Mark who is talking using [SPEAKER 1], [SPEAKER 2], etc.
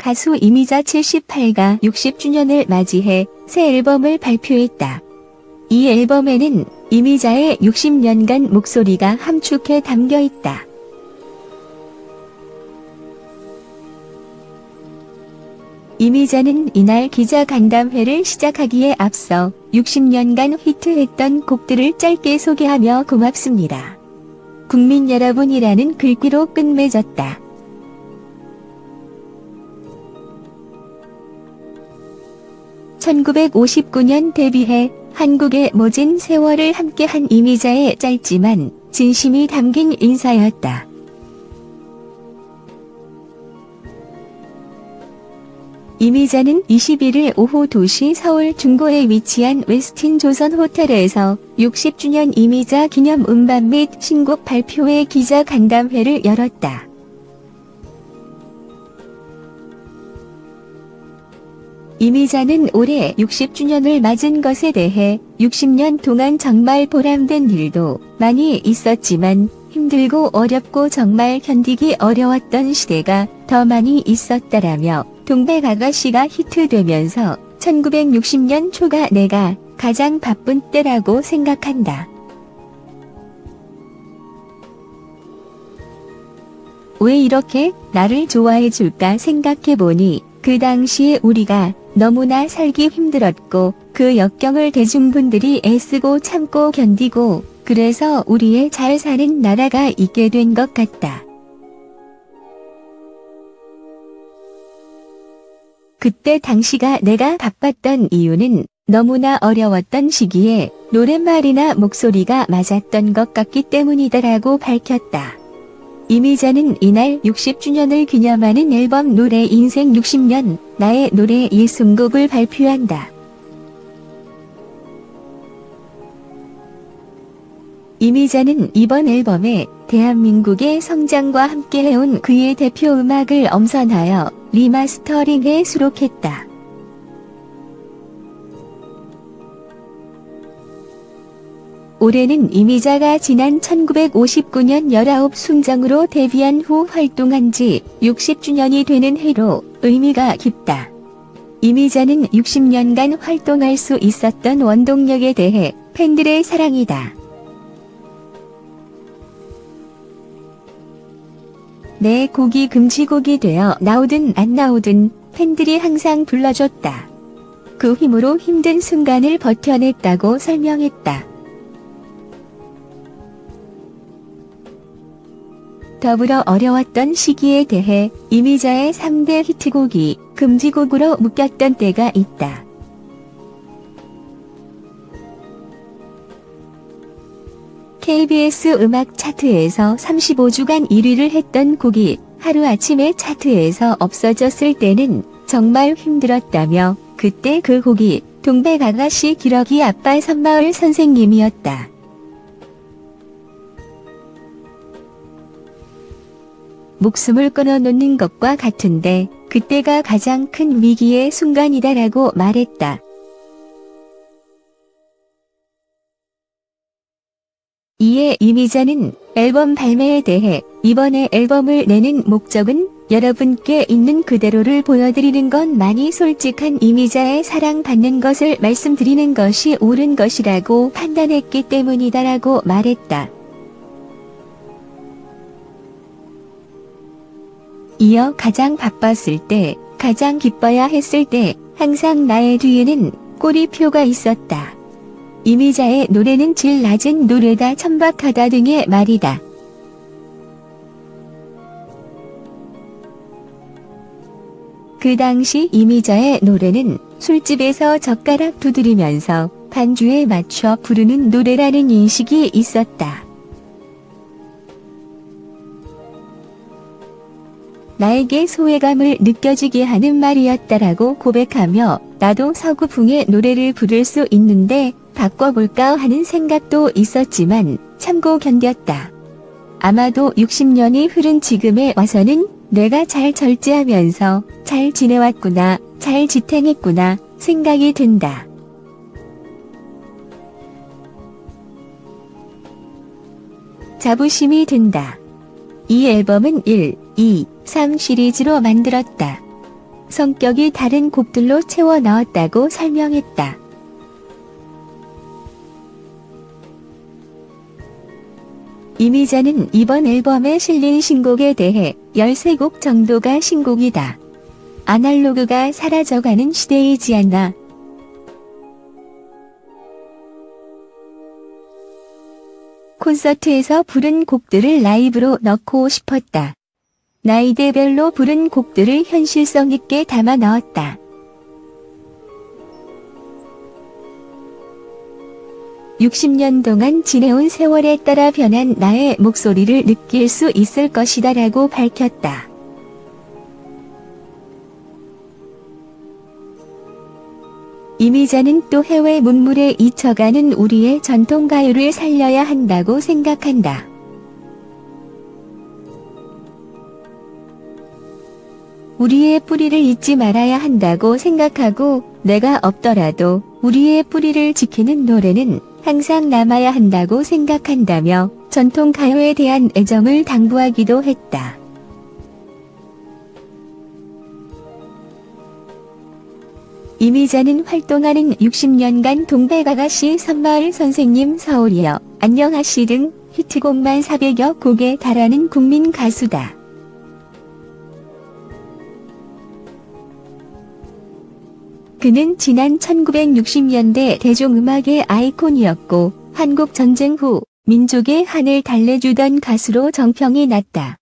[SPEAKER 1] 가수 이미자 78가 60주년을 맞이해 새 앨범을 발표했다. 이 앨범에는 이미자의 60년간 목소리가 함축해 담겨 있다. 이미자는 이날 기자 간담회를 시작하기에 앞서 60년간 히트했던 곡들을 짧게 소개하며 고맙습니다. 국민 여러분이라는 글귀로 끝맺었다. (1959년) 데뷔해 한국의 모진 세월을 함께한 이미자의 짧지만 진심이 담긴 인사였다. 이미자는 21일 오후 2시 서울 중구에 위치한 웨스틴 조선 호텔에서 60주년 이미자 기념 음반 및 신곡 발표회 기자 간담회를 열었다. 이미자는 올해 60주년을 맞은 것에 대해 60년 동안 정말 보람된 일도 많이 있었지만 힘들고 어렵고 정말 견디기 어려웠던 시대가 더 많이 있었다라며 동백 아가씨가 히트되면서 1960년 초가 내가 가장 바쁜 때라고 생각한다. 왜 이렇게 나를 좋아해 줄까 생각해보니 그 당시에 우리가 너무나 살기 힘들었고 그 역경을 대중분들이 애쓰고 참고 견디고 그래서 우리의 잘 사는 나라가 있게 된 것 같다. 그때 당시가 내가 바빴던 이유는 너무나 어려웠던 시기에 노랫말이나 목소리가 맞았던 것 같기 때문이다라고 밝혔다. 이미자는 이날 60주년을 기념하는 앨범 노래 인생 60년 나의 노래 60곡을 발표한다. 이미자는 이번 앨범에 대한민국의 성장과 함께 해온 그의 대표 음악을 엄선하여 리마스터링에 수록했다. 올해는 이미자가 지난 1959년 19 순정으로 데뷔한 후 활동한 지 60주년이 되는 해로 의미가 깊다. 이미자는 60년간 활동할 수 있었던 원동력에 대해 팬들의 사랑이다. 내 곡이 금지곡이 되어 나오든 안 나오든 팬들이 항상 불러줬다. 그 힘으로 힘든 순간을 버텨냈다고 설명했다. 더불어 어려웠던 시기에 대해 이미자의 3대 히트곡이 금지곡으로 묶였던 때가 있다. KBS 음악 차트에서 35주간 1위를 했던 곡이 하루아침에 차트에서 없어졌을 때는 정말 힘들었다며 그때 그 곡이 동백 아가씨 기러기 아빠 선마을 선생님이었다. 목숨을 끊어놓는 것과 같은데 그때가 가장 큰 위기의 순간이다라고 말했다. 이에 이미자는 앨범 발매에 대해 이번에 앨범을 내는 목적은 여러분께 있는 그대로를 보여드리는 건 많이 솔직한 이미자의 사랑받는 것을 말씀드리는 것이 옳은 것이라고 판단했기 때문이다라고 말했다. 이어 가장 바빴을 때, 가장 기뻐야 했을 때, 항상 나의 뒤에는 꼬리표가 있었다. 이미자의 노래는 질 낮은 노래다 천박하다 등의 말이다. 그 당시 이미자의 노래는 술집에서 젓가락 두드리면서 반주에 맞춰 부르는 노래라는 인식이 있었다. 나에게 소외감을 느껴지게 하는 말이었다라고 고백하며 나도 서구풍의 노래를 부를 수 있는데 바꿔볼까 하는 생각도 있었지만 참고 견뎠다. 아마도 60년이 흐른 지금에 와서는 내가 잘 절제하면서 잘 지내왔구나, 잘 지탱했구나 생각이 든다. 자부심이 든다. 이 앨범은 1, 2, 3 시리즈로 만들었다. 성격이 다른 곡들로 채워 넣었다고 설명했다. 이미자는 이번 앨범에 실린 신곡에 대해 13곡 정도가 신곡이다. 아날로그가 사라져가는 시대이지 않나. 콘서트에서 부른 곡들을 라이브로 넣고 싶었다. 나이대별로 부른 곡들을 현실성 있게 담아 넣었다. (60년) 동안 지내온 세월에 따라 변한 나의 목소리를 느낄 수 있을 것이다 라고 밝혔다. 이미자는 또 해외 문물에 잊혀가는 우리의 전통 가요를 살려야 한다고 생각한다. 우리의 뿌리를 잊지 말아야 한다고 생각하고 내가 없더라도 우리의 뿌리를 지키는 노래는 항상 남아야 한다고 생각한다며 전통 가요에 대한 애정을 당부하기도 했다. 이미자는 활동하는 60년간 동백아가씨 선마을 선생님 서울이여 안녕하시 등 히트곡만 400여 곡에 달하는 국민 가수다. 그는 지난 1960년대 대중음악의 아이콘이었고 한국 전쟁 후 민족의 한을 달래주던 가수로 정평이 났다.